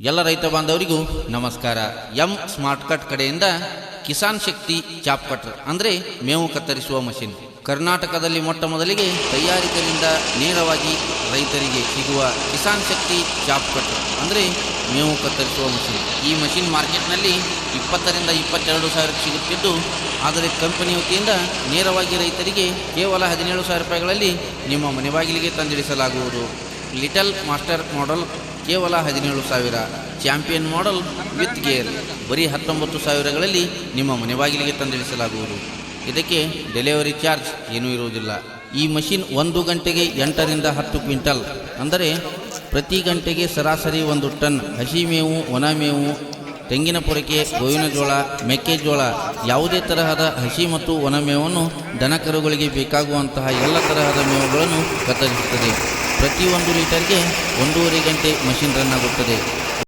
ಎಲ್ಲ ರೈತ ಬಾಂಧವರಿಗೂ ನಮಸ್ಕಾರ. ಎಂ ಸ್ಮಾರ್ಟ್ ಕಟ್ ಕಡೆಯಿಂದ ಕಿಸಾನ್ ಶಕ್ತಿ ಚಾಪ್ ಕಟ್ರ್ ಅಂದರೆ ಮೇವು ಕತ್ತರಿಸುವ ಮಷಿನ್. ಕರ್ನಾಟಕದಲ್ಲಿ ಮೊಟ್ಟ ಮೊದಲಿಗೆ ತಯಾರಿಕರಿಂದ ನೇರವಾಗಿ ರೈತರಿಗೆ ಸಿಗುವ ಕಿಸಾನ್ ಶಕ್ತಿ ಚಾಪ್ ಕಟ್ರ್ ಅಂದರೆ ಮೇವು ಕತ್ತರಿಸುವ ಮಷಿನ್. ಈ ಮಷಿನ್ ಮಾರ್ಕೆಟ್ನಲ್ಲಿ ಇಪ್ಪತ್ತರಿಂದ ಇಪ್ಪತ್ತೆರಡು ಸಾವಿರಕ್ಕೆ ಸಿಗುತ್ತಿದ್ದು, ಆದರೆ ಕಂಪನಿ ವತಿಯಿಂದ ನೇರವಾಗಿ ರೈತರಿಗೆ ಕೇವಲ ಹದಿನೇಳು ಸಾವಿರ ರೂಪಾಯಿಗಳಲ್ಲಿ ನಿಮ್ಮ ಮನೆ ಬಾಗಿಲಿಗೆ ತಂದಿಳಿಸಲಾಗುವುದು ಲಿಟಲ್ ಮಾಸ್ಟರ್ ಮಾಡೆಲ್ ಕೇವಲ ಹದಿನೇಳು ಸಾವಿರ. Champion model with gear. ಬರೀ ಹತ್ತೊಂಬತ್ತು ಸಾವಿರಗಳಲ್ಲಿ ನಿಮ್ಮ ಮನೆ ಬಾಗಿಲಿಗೆ ತಂದಿಳಿಸಲಾಗುವುದು. ಇದಕ್ಕೆ ಡೆಲಿವರಿ ಚಾರ್ಜ್ ಏನೂ ಇರುವುದಿಲ್ಲ. ಈ ಮಷಿನ್ ಒಂದು ಗಂಟೆಗೆ ಎಂಟರಿಂದ ಹತ್ತು ಕ್ವಿಂಟಲ್. ಅಂದರೆ ಪ್ರತಿ ಗಂಟೆಗೆ ಸರಾಸರಿ ಒಂದು ಟನ್. ಹಸಿ ಮೇವು, ಒಣ ಮೇವು ತೆಂಗಿನ ಪೊರಕೆ ಗೋವಿನ ಜೋಳ ಮೆಕ್ಕೆಜೋಳ ಯಾವುದೇ ತರಹದ ಹಸಿ ಮತ್ತು ಒಣ ಮೇವನ್ನು ದನಕರುಗಳಿಗೆ ಬೇಕಾಗುವಂತಹ ಎಲ್ಲ ತರಹದ ಮೇವುಗಳನ್ನು ಕತ್ತರಿಸುತ್ತದೆ. ಪ್ರತಿಯೊಂದು ಲೀಟರ್ಗೆ ಒಂದೂವರೆ ಗಂಟೆ ಮಷಿನ್ ರನ್ ಆಗುತ್ತದೆ.